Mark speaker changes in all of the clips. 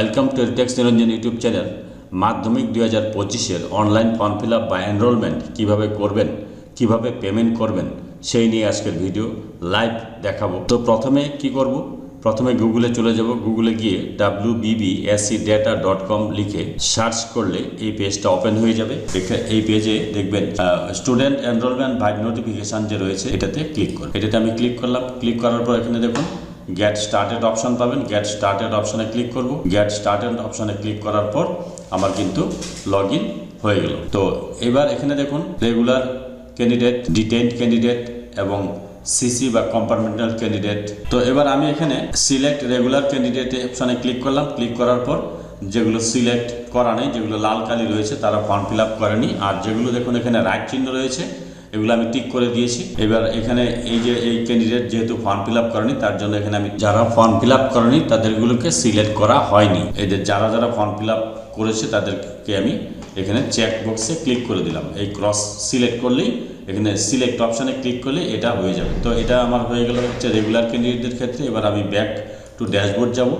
Speaker 1: Welcome to Tex Niranjan YouTube channel. মাধ্যমিক দুই হাজার পঁচিশের অনলাইন ফর্ম ফিল আপ বা এনরোলমেন্ট কীভাবে করবেন, কীভাবে পেমেন্ট করবেন, সেই নিয়ে আজকের ভিডিও লাইভ দেখাবো। তো প্রথমে কি করব? প্রথমে গুগলে চলে যাব। গুগলে গিয়ে ডাব্লিউ বিবি এসসি ডেটা ডট কম লিখে সার্চ করলে এই পেজটা ওপেন হয়ে যাবে। এই পেজে দেখবেন স্টুডেন্ট এনরোলমেন্ট বাই নোটিফিকেশান যে রয়েছে, এটাতে ক্লিক করুন এটাতে আমি ক্লিক করলাম। ক্লিক করার পর এখানে দেখুন গেট স্টার্টেড অপশান পাবেন। গেট স্টার্টেড অপশানে ক্লিক করব। গেট স্টার্টেড অপশানে ক্লিক করার পর আমার কিন্তু লগ হয়ে গেল। তো এবার এখানে দেখুন রেগুলার ক্যান্ডিডেট ডিটেইনড ক্যান্ডিডেট এবং সিসি বা কম্পার্টমেন্টাল ক্যান্ডিডেট তো এবার আমি এখানে সিলেক্ট রেগুলার ক্যান্ডিডেট অপশনে ক্লিক করলাম। ক্লিক করার পর যেগুলো সিলেক্ট করা নেই, যেগুলো লাল কালি রয়েছে, তারা ফর্ম ফিল আপ করেনি। আর যেগুলো দেখুন, এখানে রাইট চিহ্ন রয়েছে এগুলো আমি টিক করে দিয়েছি। এবার এখানে এই যে এই ক্যান্ডিডেট যেহেতু ফর্ম ফিল আপ করেনি, তার জন্য এখানে আমি যারা ফর্ম ফিল আপ করেনি, তাদেরগুলোকে সিলেক্ট করা হয়নি। যে যারা যারা ফর্ম ফিল আপ করেছে, তাদেরকে আমি এখানে চেক বক্সে ক্লিক করে দিলাম। এই ক্রস সিলেক্ট করলেই এখানে সিলেক্ট অপশানে ক্লিক করলে এটা হয়ে যাবে। তো এটা আমার হয়ে গেল হচ্ছে রেগুলার ক্যান্ডিডেটদের ক্ষেত্রে। এবার আমি ব্যাক টু ড্যাশবোর্ড যাব।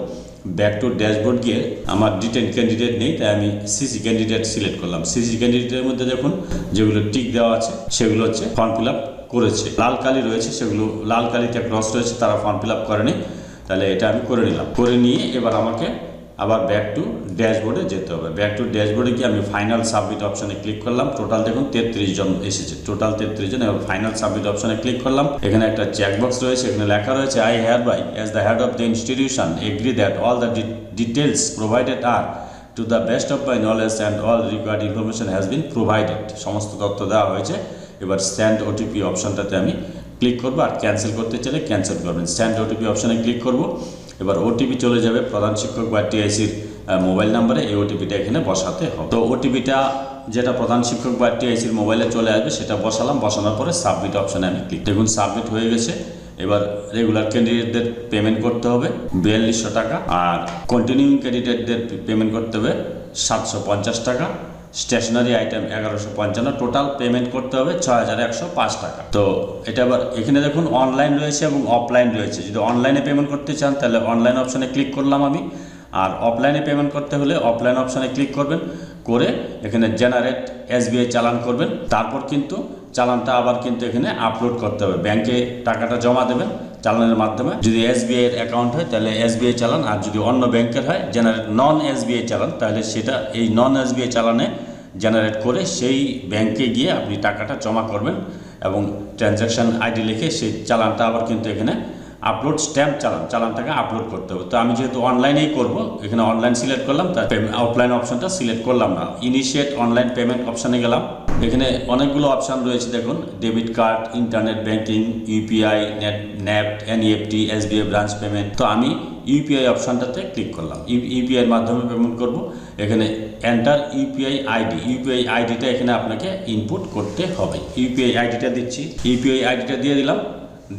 Speaker 1: ব্যাক টু ড্যাশবোর্ড গিয়ে আমার ডিটেন ক্যান্ডিডেট নেই, তাই আমি সিসি ক্যান্ডিডেট সিলেক্ট করলাম। সিসি ক্যান্ডিডেটের মধ্যে দেখুন, যেগুলো টিক দেওয়া আছে, সেগুলো হচ্ছে ফর্ম ফিল করেছে। লাল কালি রয়েছে, সেগুলো, লাল কালিতে ক্রস রয়েছে, তারা ফর্ম ফিল করেনি। তাহলে এটা আমি করে নিলাম। করে নিয়ে এবার আমাকে আবার ব্যাক টু ড্যাশবোর্ডে যেতে হবে। ব্যাক টু ড্যাশবোর্ডে গিয়ে আমি ফাইনাল সাবমিট অপশানে ক্লিক করলাম। টোটাল দেখুন, তেত্রিশ জন এসেছে। টোটাল তেত্রিশ জন, এবার ফাইনাল সাবমিট অপশানে ক্লিক করলাম। এখানে একটা চেকবক্স রয়েছে, এখানে লেখা রয়েছে I hereby as the head of the institution agree that all the details provided are to the best of my knowledge and all required information has been provided সমস্ত তথ্য দেওয়া হয়েছে। এবার স্যান্ড ওটিপি অপশনটাতে আমি ক্লিক করব। আর cancel করতে চাইলে ক্যান্সেল করবেন। স্যান্ড ওটিপি অপশানে ক্লিক করব। এবার ওটিপি চলে যাবে প্রধান শিক্ষক বা টিআইসির মোবাইল নাম্বারে এই ওটিপিটা এখানে বসাতে হবে। তো ওটিপিটা যেটা প্রধান শিক্ষক বা টিআইসির মোবাইলে চলে আসবে সেটা বসালাম, বসানোর পরে সাবমিট অপশনে আমি ক্লিক দেখুন, সাবমিট হয়ে গেছে। এবার রেগুলার ক্যান্ডিডেটদের পেমেন্ট করতে হবে, বিয়াল্লিশশো টাকা। আর কন্টিনিউইং ক্যান্ডিডেটদের পেমেন্ট করতে হবে সাতশো পঞ্চাশ টাকা। স্টেশনারি আইটেম এগারোশো পঞ্চান্ন টোটাল পেমেন্ট করতে হবে ছয় হাজার একশো পাঁচ টাকা। তো এটা আবার এখানে দেখুন অনলাইন রয়েছে এবং অফলাইন রয়েছে। যদি অনলাইনে পেমেন্ট করতে চান, তাহলে অনলাইন অপশানে ক্লিক করলাম আমি। আর অফলাইনে পেমেন্ট করতে হলে অফলাইন অপশানে ক্লিক করবেন। করে এখানে জেনারেট এসবিআই চালান করবেন। তারপর কিন্তু চালানটা আবার কিন্তু এখানে আপলোড করতে হবে। ব্যাংকে টাকাটা জমা দেবেন। চালানের মাধ্যমে। যদি এস এসবিআই এর অ্যাকাউন্ট হয়, তাহলে এস এসবিআই চালান। আর যদি অন্য ব্যাংকের হয় জেনারেট নন এস এসবিআই চালান, তাহলে সেটা এই নন এস এসবিআই চালানে জেনারেট করে সেই ব্যাংকে গিয়ে আপনি টাকাটা জমা করবেন এবং ট্রানজ্যাকশান আইডি লিখে সেই চালানটা আবার কিন্তু এখানে আপলোড স্ট্যাম্প চালান, চালানটাকে আপলোড করতে হবে। তো আমি যেহেতু অনলাইনেই করব, এখানে অনলাইন সিলেক্ট করলাম তার অফলাইন অপশনটা সিলেক্ট করলাম না। ইনিশিয়েট অনলাইন পেমেন্ট অপশানে গেলাম। এখানে অনেকগুলো অপশান রয়েছে, দেখুন। Debit card internet banking UPI net nap NEFT SBI branch payment তো আমি ইউপিআই অপশানটাতে ক্লিক করলাম। ইউপিআই এর মাধ্যমে পেমেন্ট করব। এখানে এন্টার ইউপিআই আইডি ইউপিআই আইডিটা এখানে আপনাকে ইনপুট করতে হবে। ইউপিআই আইডিটা দিচ্ছি। ইউপিআই আইডিটা দিয়ে দিলাম।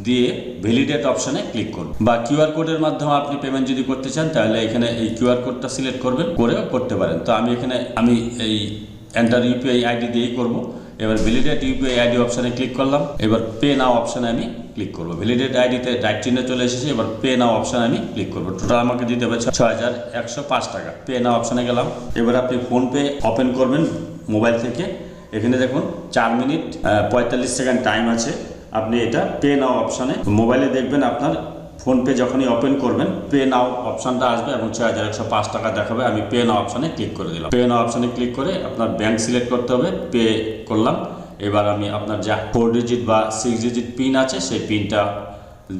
Speaker 1: দিয়ে ভ্যালিডেট অপশনে ক্লিক করুন। বা কিউআর কোডের মাধ্যমে আপনি পেমেন্ট যদি করতে চান, তাহলে এখানে এই কিউআর কোডটা সিলেক্ট করবেন, করেও করতে পারেন। তো আমি এখানে, আমি এই এন্টার ইউপিআই আইডি দিয়েই করব। এবার ভ্যালিডেট ইউপিআই আইডি অপশানে ক্লিক করলাম। এবার পে নাও অপশানে আমি ক্লিক করব। ভ্যালিডেট আইডিতে রাইট চিহ্ন চলে এসেছে, এবার পে নাও অপশানে আমি ক্লিক করব। টোটাল আমাকে দিতে হবে ছয় হাজার একশো পাঁচ টাকা। পে নাও অপশানে গেলাম। এবার আপনি ফোনপে ওপেন করবেন মোবাইল থেকে। এখানে দেখুন, চার মিনিট পঁয়তাল্লিশ সেকেন্ড টাইম আছে। আপনি এটা পে নাও অপশানে মোবাইলে দেখবেন আপনার ফোনপে যখনই ওপেন করবেন পে নাও অপশানটা আসবে এবং ছয় হাজার একশো পাঁচ টাকা দেখাবে। আমি পে নাও অপশানে ক্লিক করে দিলাম। পে নাও অপশানে ক্লিক করে আপনার ব্যাংক সিলেক্ট করতে হবে পে করলাম। এবার আমি আপনার যা ফোর ডিজিট বা সিক্স ডিজিট পিন আছে, সেই পিনটা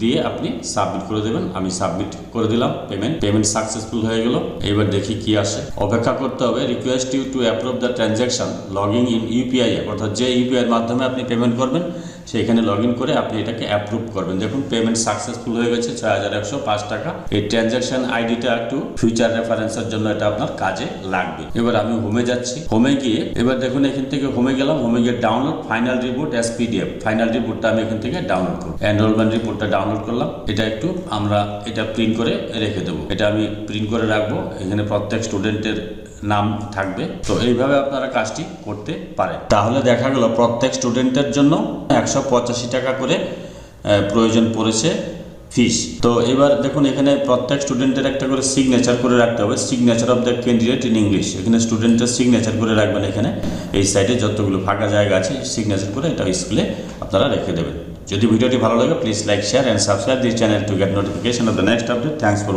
Speaker 1: দিয়ে আপনি সাবমিট করে দেবেন। আমি সাবমিট করে দিলাম পেমেন্ট পেমেন্ট সাকসেসফুল হয়ে গেল। এবার দেখি কি আসে। অপেক্ষা করতে হবে request you to approve the transaction logging in UPI অর্থাৎ যে ইউপিআইয়ের মাধ্যমে আপনি পেমেন্ট করবেন সেইখানে লগ করে আপনি এটাকে অ্যাপ্রুভ করবেন। দেখুন পেমেন্ট সাকসেসফুল হয়ে গেছে, ছয় হাজার একশো পাঁচ টাকা। এই ট্রানজ্যাকশন আইডিটা একটু ফিউচার রেফারেন্সের জন্য এটা আপনার কাজে লাগবে। এবার আমি হোমে যাচ্ছি। হোমে গিয়ে, এবার দেখুন, এখান থেকে হোমে গেলাম। হোমে গিয়ে download final report as PDF final রিপোর্টটা আমি এখান থেকে ডাউনলোড করব। এনরোলমেন্ট রিপোর্টটা ডাউনলোড করলাম। এটা একটু আমরা এটা প্রিন্ট করে রেখে দেবো। এটা আমি প্রিন্ট করে রাখব। এখানে প্রত্যেক স্টুডেন্টের নাম থাকবে। তো এইভাবে আপনারা কাজটি করতে পারেন। তাহলে দেখা গেল, প্রত্যেক স্টুডেন্টের জন্য একশো পঁচাশি টাকা করে প্রয়োজন পড়েছে ফিস তো এবার দেখুন, এখানে প্রত্যেক স্টুডেন্টের একটা করে সিগনেচার করে রাখতে হবে। Signature of the candidate in English এখানে স্টুডেন্টের সিগনেচার করে রাখবেন এখানে। এই সাইডে যতগুলো ফাঁকা জায়গা আছে সিগনেচার করে এটা স্কুলে আপনারা রেখে দেবেন। যদি ভিডিওটি ভালো লাগে please like share and subscribe this channel to get notification of the next update thanks for